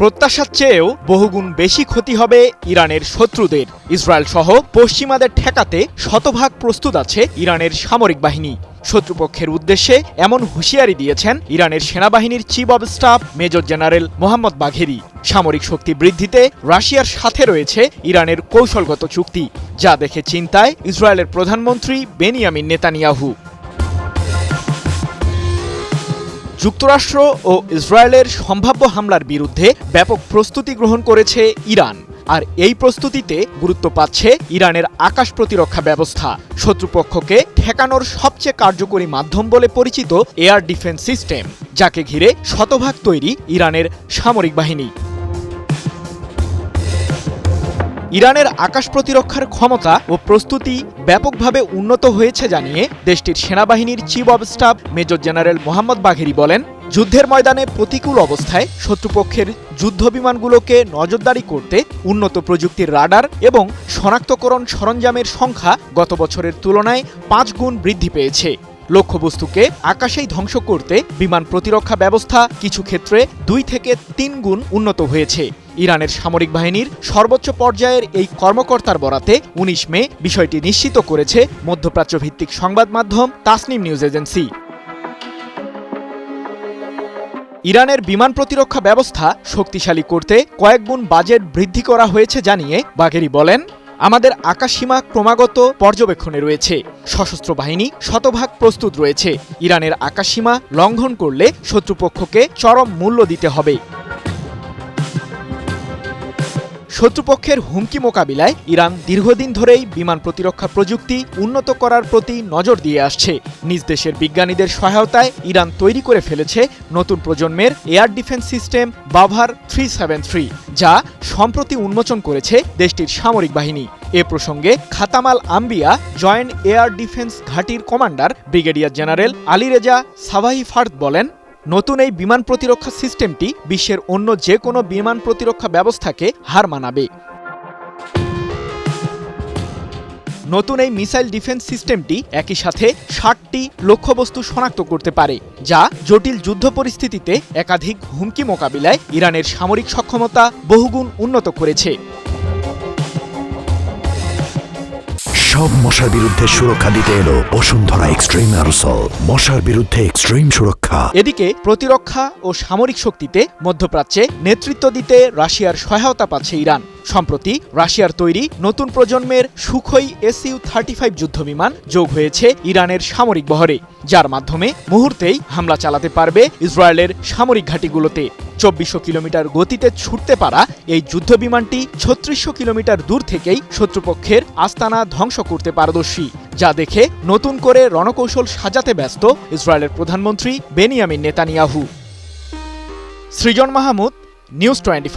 প্রত্যাশার চেয়েও বহুগুণ বেশি ক্ষতি হবে ইরানের শত্রুদের। ইসরায়েল সহ পশ্চিমাদের ঠেকাতে শতভাগ প্রস্তুত আছে ইরানের সামরিক বাহিনী। শত্রুপক্ষের উদ্দেশ্যে এমন হুঁশিয়ারি দিয়েছেন ইরানের সেনাবাহিনীর chief of staff major general Mohammad Bagheri. সামরিক শক্তি বৃদ্ধিতে রাশিয়ার সাথে রয়েছে ইরানের কৌশলগত চুক্তি, যা দেখে চিন্তায় ইসরায়েলের প্রধানমন্ত্রী বেনিয়ামিন নেতানিয়াহু। যুক্তরাষ্ট্র ও ইসরায়েলের সম্ভাব্য হামলার বিরুদ্ধে ব্যাপক প্রস্তুতি গ্রহণ করেছে ইরান। আর এই প্রস্তুতিতে গুরুত্ব পাচ্ছে ইরানের আকাশ প্রতিরক্ষা ব্যবস্থা। শত্রুপক্ষকে ঠেকানোর সবচেয়ে কার্যকরী মাধ্যম বলে পরিচিত এয়ার ডিফেন্স সিস্টেম, যাকে ঘিরে শতভাগ তৈরি ইরানের সামরিক বাহিনী। ইরানের আকাশ প্রতিরক্ষার ক্ষমতা ও প্রস্তুতি ব্যাপকভাবে উন্নত হয়েছে জানিয়ে দেশটির সেনাবাহিনীর chief of staff major general Mohammad Bagheri বলেন, যুদ্ধের ময়দানে প্রতিকূল অবস্থায় শত্রুপক্ষের যুদ্ধ বিমানগুলোকে নজরদারি করতে উন্নত প্রযুক্তির রাডার এবং শনাক্তকরণ সরঞ্জামের সংখ্যা গত বছরের তুলনায় পাঁচ গুণ বৃদ্ধি পেয়েছে। লক্ষ্যবস্তুকে আকাশেই ধ্বংস করতে বিমান প্রতিরক্ষা ব্যবস্থা কিছু ক্ষেত্রে দুই থেকে তিন গুণ উন্নত হয়েছে। ইরানের সামরিক বাহিনীর সর্বোচ্চ পর্যায়ের এই কর্মকর্তার বরাতে উনিশ মে বিষয়টি নিশ্চিত করেছে মধ্যপ্রাচ্য ভিত্তিক সংবাদ মাধ্যম তাসনিম নিউজ এজেন্সি। ইরানের বিমান প্রতিরক্ষা ব্যবস্থা শক্তিশালী করতে কয়েক গুণ বাজেট বৃদ্ধি করা হয়েছে জানিয়ে বাঘেরি বলেন আমাদের আকাশসীমা ক্রমাগত পর্যবেক্ষণে রয়েছে। সশস্ত্র বাহিনী শতভাগ প্রস্তুত রয়েছে। ইরানের আকাশসীমা লঙ্ঘন করলে শত্রুপক্ষকে চরম মূল্য দিতে হবে। শত্রুপক্ষের হুমকি মোকাবিলায় ইরান দীর্ঘদিন ধরেই বিমান প্রতিরক্ষা প্রযুক্তি উন্নত করার প্রতি নজর দিয়ে আসছে। নিজ দেশের বিজ্ঞানীদের সহায়তায় ইরান তৈরি করে ফেলেছে নতুন প্রজন্মের air defence system Bavar three seven three, যা সম্প্রতি উন্মোচন করেছে দেশটির সামরিক বাহিনী। এ প্রসঙ্গে খাতামাল আম্বিয়া, joint air defence ঘাঁটির commander brigadier general Ali Reza Sabahi Fard বলেন নতুন এই বিমান প্রতিরক্ষা সিস্টেমটি বিশ্বের অন্য যে কোনো বিমান প্রতিরক্ষা ব্যবস্থাকে হার মানাবে। নতুন এই মিসাইল ডিফেন্স সিস্টেমটি একই সাথে ষাটটি লক্ষ্যবস্তু শনাক্ত করতে পারে, যা জটিল যুদ্ধ পরিস্থিতিতে একাধিক হুমকি মোকাবিলায় ইরানের সামরিক সক্ষমতা বহুগুণ উন্নত করেছে। সব মশার বিরুদ্ধে সুরক্ষা দিতে এলো বসুন্ধরা এক্সট্রিম অ্যারোসল। মশার বিরুদ্ধে এক্সট্রিম সুরক্ষা। এদিকে প্রতিরক্ষা ও সামরিক শক্তিতে মধ্যপ্রাচ্যে নেতৃত্ব দিতে রাশিয়ার সহায়তা পাচ্ছে ইরান। সম্প্রতি রাশিয়ার তৈরি নতুন প্রজন্মের সুখই এসইউ থার্টি ফাইভ যুদ্ধবিমান যোগ হয়েছে ইরানের সামরিক বহরে। যার মাধ্যমে মুহূর্তেই হামলা চালাতে পারবে ইসরায়েলের সামরিক ঘাঁটিগুলোতে। চব্বিশশো কিলোমিটার গতিতে ছুটতে পারা এই যুদ্ধ বিমানটি ছত্রিশশো কিলোমিটার দূর থেকেই শত্রুপক্ষের আস্তানা ধ্বংস করতে পারদর্শী, যা দেখে নতুন করে রণকৌশল সাজাতে ব্যস্ত ইসরায়েলের প্রধানমন্ত্রী Benjamin Netanyahu. Srijan Mahmud, news twenty